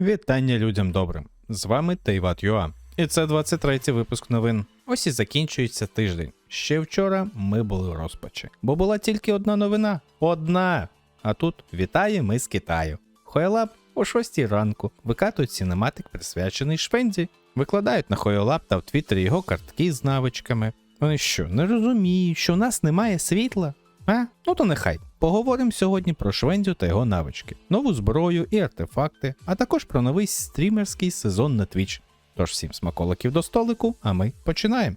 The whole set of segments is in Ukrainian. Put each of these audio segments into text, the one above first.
Вітання людям добрим. З вами Тейват Юа. І це 23-й випуск новин. Ось і закінчується тиждень. Ще вчора ми були в розпачі, бо була тільки одна новина. Одна. А тут вітає ми з Китаю. Хоялаб о 6 ранку викатують синематик, присвячений Швенді. Викладають на Хоялаб та в Твіттері його картки з навичками. Вони що, не розуміють, що у нас немає світла? А? Ну то нехай. Поговоримо сьогодні про Швендю та його навички, нову зброю і артефакти, а також про новий стрімерський сезон на Twitch. Тож всім смаколиків до столику, а ми починаємо.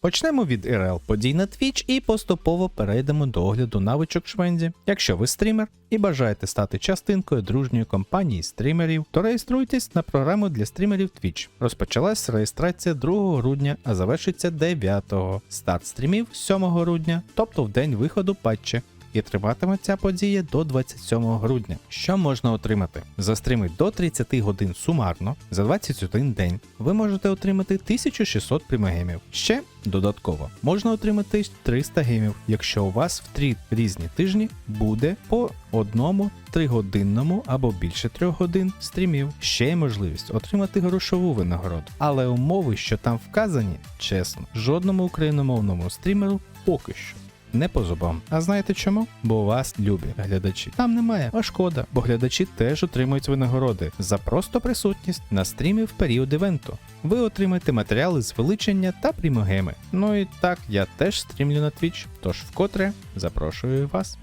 Почнемо від РЛ подій на Twitch і поступово перейдемо до огляду навичок Швенді. Якщо ви стрімер і бажаєте стати частинкою дружньої компанії стрімерів, то реєструйтесь на програму для стрімерів Twitch. Розпочалась реєстрація 2 грудня, а завершиться 9. Старт стрімів 7 грудня, тобто в день виходу патчі. І триватиме ця подія до 27 грудня. Що можна отримати? За стріми до 30 годин сумарно за 21 день ви можете отримати 1600 примагемів. Ще додатково можна отримати 300 гемів, якщо у вас в 3 різні тижні буде по одному 3-годинному або більше 3 годин стрімів. Ще є можливість отримати грошову винагороду. Але умови, що там вказані, чесно, жодному україномовному стрімеру поки що не по зубам. А знаєте чому? Бо вас любі глядачі. Там немає, а шкода, бо глядачі теж отримують винагороди за просто присутність на стрімі в період івенту. Ви отримаєте матеріали з величення та прімогеми. Ну і так, я теж стрімлю на Twitch, тож вкотре запрошую вас.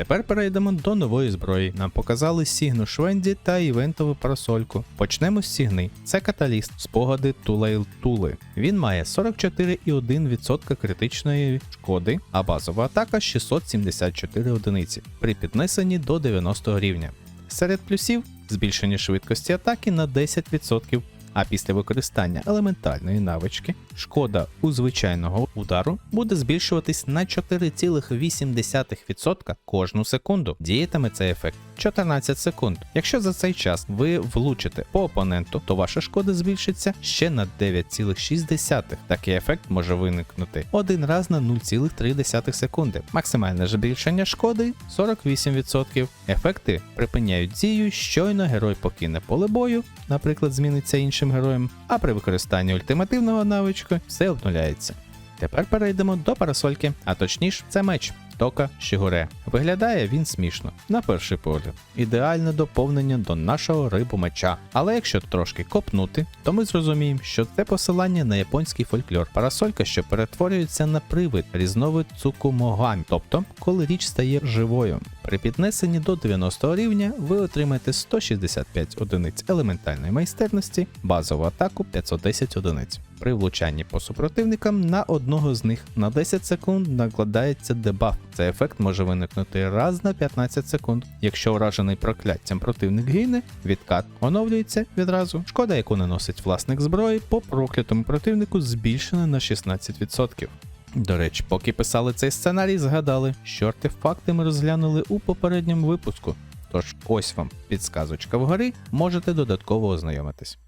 Тепер перейдемо до нової зброї. Нам показали Сігну Швенді та івентову парасольку. Почнемо з Сігни. Це каталіст, спогади Тулейл Тули. Він має 44,1% критичної шкоди, а базова атака 674 одиниці при піднесенні до 90 рівня. Серед плюсів збільшення швидкості атаки на 10%. А після використання елементальної навички шкода у звичайного удару буде збільшуватись на 4,8% кожну секунду. Діятиме цей ефект 14 секунд. Якщо за цей час ви влучите по опоненту, то ваша шкода збільшиться ще на 9,6. Такий ефект може виникнути один раз на 0,3 секунди. Максимальне збільшення шкоди 48%. Ефекти припиняють дію, щойно герой покине поле бою, наприклад, зміниться іншим героєм, а при використанні ультимативного навички все обнуляється. Тепер перейдемо до парасольки, а точніше, це меч. Тока Шігуре. Виглядає він смішно, на перший погляд. Ідеальне доповнення до нашого рибу меча. Але якщо трошки копнути, то ми зрозуміємо, що це посилання на японський фольклор. Парасолька, що перетворюється на привид, різновид цукумогамі, тобто коли річ стає живою. При піднесенні до 90 рівня ви отримаєте 165 одиниць елементальної майстерності, базову атаку 510 одиниць. При влучанні по супротивникам на одного з них на 10 секунд накладається дебаф. Цей ефект може виникнути раз на 15 секунд. Якщо вражений прокляттям противник гине, відкат оновлюється відразу. Шкода, яку наносить власник зброї, по проклятому противнику збільшена на 16%. До речі, поки писали цей сценарій, згадали, що артефакти ми розглянули у попередньому випуску. Тож ось вам підсказочка вгорі, можете додатково ознайомитись.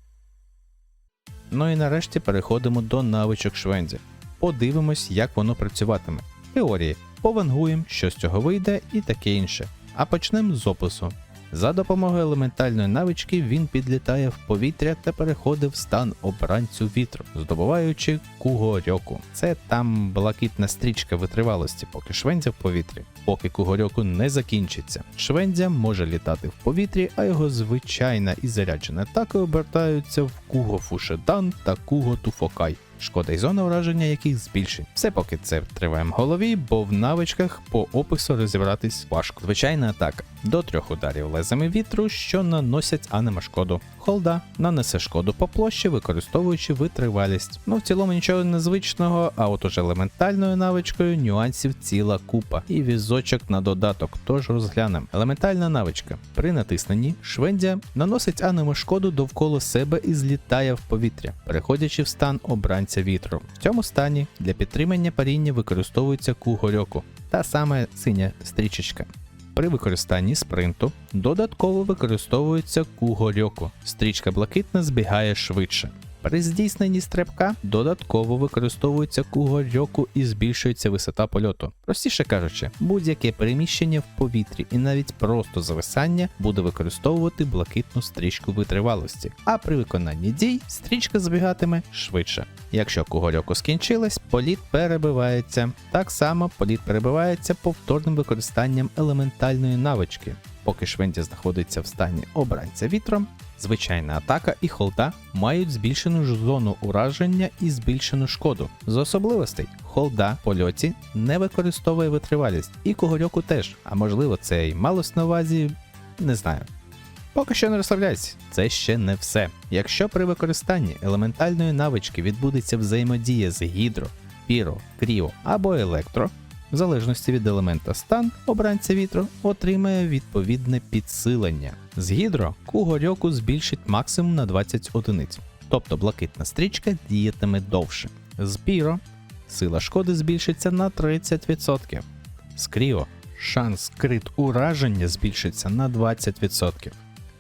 Ну і нарешті переходимо до навичок Швензі. Подивимось, як воно працюватиме. Теорії, повангуємо, що з цього вийде і таке інше. А почнемо з опису. За допомогою елементальної навички він підлітає в повітря та переходить в стан обранцю вітру, здобуваючи кугорьоку. Це там блакитна стрічка витривалості, поки швендзя в повітрі. Поки кугорьоку не закінчиться. Швендзя може літати в повітрі, а його звичайна і заряджена атаки обертаються в куго фушедан та куго туфокай. Шкода й зона ураження яких збільшить. Все поки це триває в голові, бо в навичках по опису розібратись важко. Звичайна атака до трьох ударів лезами вітру, що наносять анема шкоду. Холда нанесе шкоду по площі, використовуючи витривалість. Ну в цілому нічого незвичного, а от уже елементальною навичкою нюансів ціла купа і візочок на додаток. Тож розглянемо. Елементальна навичка. При натисненні Швендя наносить анему шкоду довкола себе і злітає в повітря, переходячи в стан обранця вітру. В цьому стані для підтримання паріння використовується кугорьоку, та саме синя стрічечка. При використанні спринту додатково використовується кугорьоку. Стрічка блакитна збігає швидше. При здійсненні стрибка додатково використовується кугорьоку і збільшується висота польоту. Простіше кажучи, будь-яке переміщення в повітрі і навіть просто зависання буде використовувати блакитну стрічку витривалості, а при виконанні дій стрічка збігатиме швидше. Якщо кугорьоку скінчилась, політ перебивається. Так само політ перебивається повторним використанням елементальної навички. Поки Швенді знаходиться в стані обранця вітром, звичайна атака і холда мають збільшену зону ураження і збільшену шкоду. З особливостей холда в польоті не використовує витривалість, і когорьоку теж, а можливо це й малось на увазі, не знаю. Поки що не розслабляйся, це ще не все. Якщо при використанні елементальної навички відбудеться взаємодія з гідро, піро, кріо або електро, в залежності від елемента стан, обранця вітру отримає відповідне підсилення. З гідро кугорьоку збільшить максимум на 20 одиниць, тобто блакитна стрічка діятиме довше. З піро сила шкоди збільшиться на 30%. З кріо шанс крит ураження збільшиться на 20%.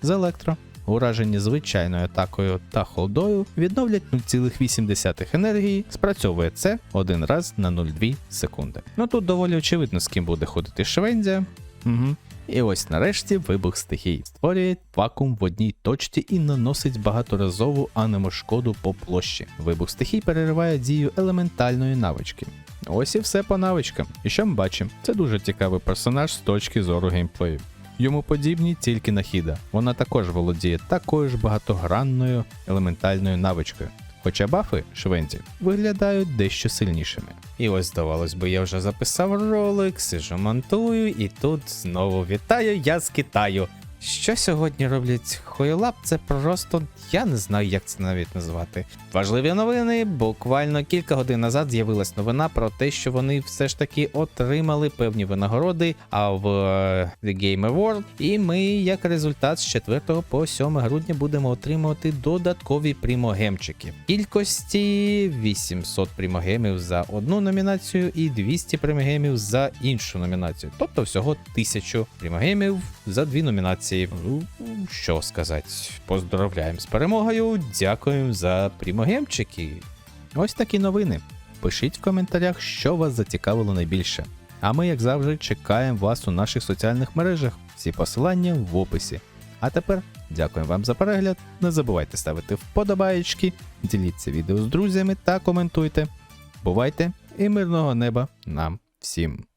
З електро уражені звичайною атакою та холдою відновлять 0,8 енергії, спрацьовує це один раз на 0,2 секунди. Ну тут доволі очевидно, з ким буде ходити Швендзя. Угу. І ось нарешті вибух стихій створює вакуум в одній точці і наносить багаторазову анемошкоду по площі. Вибух стихій перериває дію елементальної навички. Ось і все по навичкам. І що ми бачимо? Це дуже цікавий персонаж з точки зору геймплею. Йому подібні тільки Нахіда. Вона також володіє такою ж багатогранною елементальною навичкою. Хоча бафи швенці виглядають дещо сильнішими. І ось здавалось би, я вже записав ролик, сижу монтую, і тут знову вітаю я з Китаю. Що сьогодні роблять Хойлаб, це просто я не знаю, як це навіть назвати. Важливі новини. Буквально кілька годин назад з'явилась новина про те, що вони все ж таки отримали певні винагороди а в е, The Game Award. І ми, як результат, з 4 по 7 грудня будемо отримувати додаткові прімогемчики. Кількості 800 прімогемів за одну номінацію і 200 прімогемів за іншу номінацію. Тобто всього 1000 прімогемів за дві номінації. Ну, що сказати, поздравляємо з перемогою, дякуємо за прімогемчики. Ось такі новини. Пишіть в коментарях, що вас зацікавило найбільше. А ми, як завжди, чекаємо вас у наших соціальних мережах. Всі посилання в описі. А тепер дякуємо вам за перегляд. Не забувайте ставити вподобаєчки, діліться відео з друзями та коментуйте. Бувайте і мирного неба нам всім!